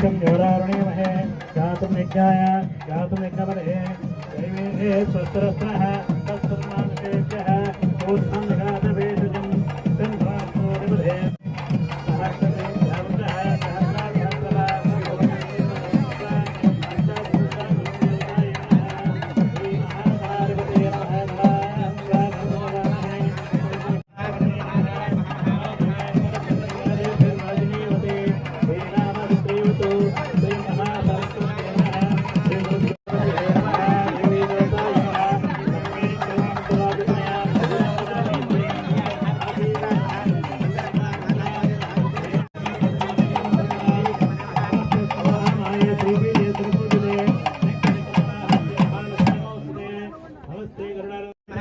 तुम ज्योरारुणीमहे जातुं यज्ञाय जातुं यज्ञपदे दैवे स्वस्त्रस्त्रः तत्सन्मानुषेभ्यः ऊर्ध्वं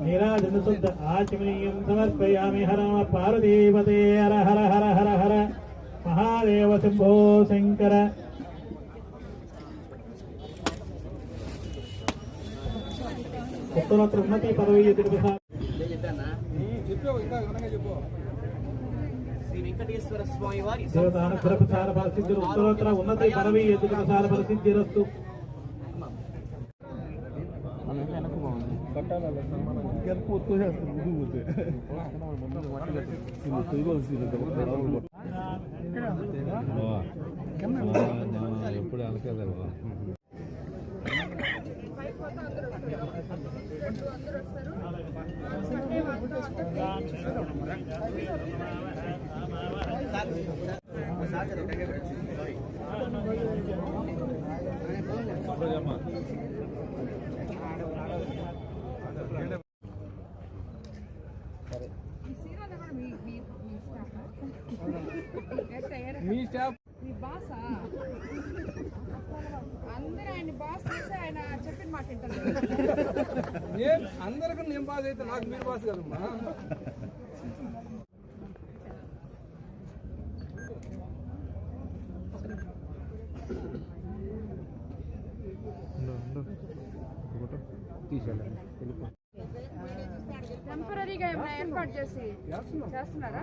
నీరాజనశుద్ధ ఆచమనీయం సమర్పయామి హరమ పార్వదేవతే హర హర హర హర హర మహాదేవ శంభో శంకర ఉత్తరోత్తర ఉన్నతి పదవి వెంకటేశ్వర స్వామి వారి దేవతానుగ్రహ ఉన్నతి పదవి ఎదుగు ప్రసార పరిస్థితి ఎప్పుడు అనుకోలేదు మీ స్టాఫ్ మీ బాసా? అందరూ ఆయన బాస్ చేసి ఆయన చెప్పిన మాట నేను అందరికీ నేను బాస్ అయితే నాకు మీరు బాస్ కదమ్మా? టెంపరీగా ఏమైనా ఏర్పాటు చేసి చేస్తున్నారా?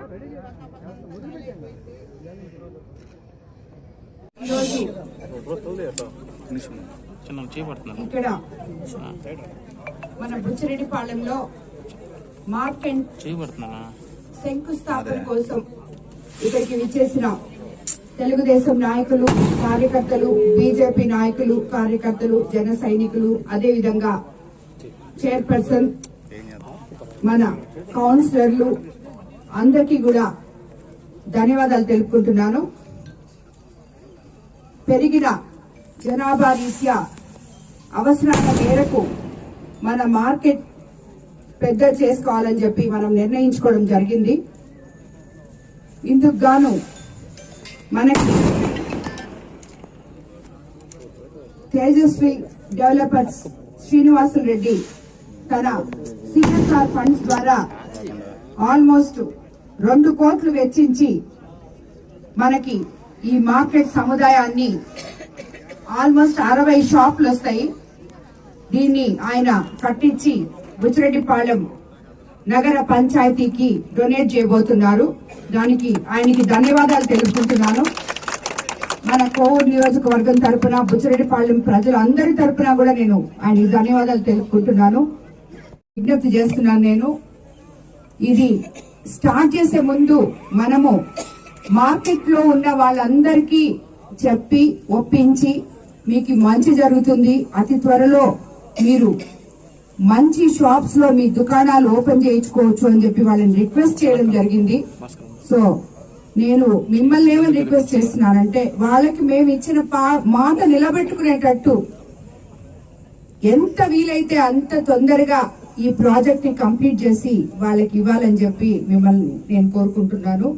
ఇక్కడ మన బుచ్చిరెడ్డిపాలెంలో మార్కెట్ శంకుస్థాపన కోసం ఇక్కడికి విచ్చేసిన తెలుగుదేశం నాయకులు కార్యకర్తలు బీజేపీ నాయకులు కార్యకర్తలు జన సైనికులు అదేవిధంగా చైర్పర్సన్ మన కౌన్సిలర్లు అందరికీ కూడా ధన్యవాదాలు తెలుపుకుంటున్నాను. పెరిగిన జనాభా రీత్యా అవసరాల మేరకు మన మార్కెట్ పెద్ద చేసుకోవాలని చెప్పి మనం నిర్ణయించుకోవడం జరిగింది. ఇందుకు గాను మనకి తేజస్వి డెవలపర్స్ శ్రీనివాసులు రెడ్డి తన సిఎస్ఆర్ ఫండ్స్ ద్వారా ఆల్మోస్ట్ రెండు కోట్లు వెచ్చించి మనకి ఈ మార్కెట్ సముదాయాన్ని ఆల్మోస్ట్ అరవై షాపులు వస్తాయి. దీన్ని ఆయన కట్టించి బుచ్చిరెడ్డిపాళెం నగర పంచాయతీకి డొనేట్ చేయబోతున్నారు. దానికి ఆయనకి ధన్యవాదాలు తెలుపుకుంటున్నాను. మన కోవూరు నియోజకవర్గం తరపున బుచ్చిరెడ్డిపాళెం ప్రజలందరి తరపున కూడా నేను ఆయనకి ధన్యవాదాలు తెలుపుకుంటున్నాను. విజ్ఞప్తి చేస్తున్నాను నేను. ఇది స్టార్ట్ చేసే ముందు మనము మార్కెట్లో ఉన్న వాళ్ళందరికీ చెప్పి ఒప్పించి మీకు మంచి జరుగుతుంది. అతి త్వరలో మీరు మంచి షాప్స్లో మీ దుకాణాలు ఓపెన్ చేయించుకోవచ్చు అని చెప్పి వాళ్ళని రిక్వెస్ట్ చేయడం జరిగింది. సో నేను మిమ్మల్ని ఏమని రిక్వెస్ట్ చేస్తున్నానంటే వాళ్ళకి మేము ఇచ్చిన పా- మాట నిలబెట్టుకునేటట్టు ఎంత వీలైతే అంత తొందరగా ఈ ప్రాజెక్ట్ని కంప్లీట్ చేసి వాళ్ళకి ఇవ్వాలని చెప్పి మిమ్మల్ని నేను కోరుకుంటున్నాను.